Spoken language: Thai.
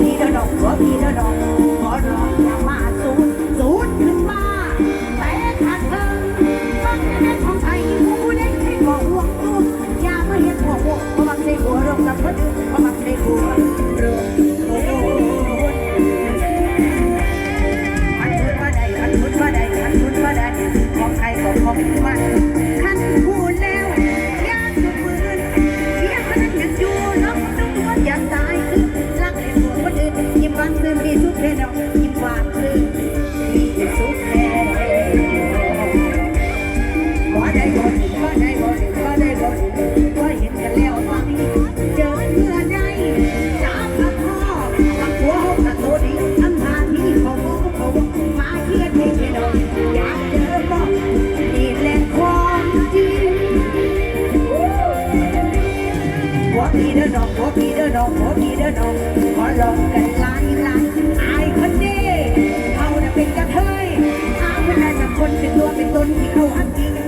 พี่เด้อน้องหัวพี่เด้อน้องขอร้องอย่ามาสูดสูดขึ้นมาแต่ถ้าเธอฟังในของไทยผู้เล่นให้บอกห่วงตัวอย่ามาเห็นหัวหัวเพราะมันใช่หัวเรากับคนอื่นเพราะมันใช่หัวเราโอ้โหขันทุนมาได้ขันทุนมาได้ขันทุนมาได้ของใครก็ของมัน ซื้อมีสุขแค่ดอกยิ้มหวานซื้อมีสุขแค่ว่าได้บ่ดีว่าได้บ่ดีว่าได้บ่ดีว่าเห็นกันแล้วว่ามีเจอเมื่อใดจับกับพ่อกับหัวหกกับตัวดีอันหาที่ของโมของมาเทียนเทเชดอกอยากเจอบอกนี่แหละความจริงหัวพี่เด้อน้องหัวพี่เด้อน้องหัวพี่เด้อน้องขอลองกัน 你看我们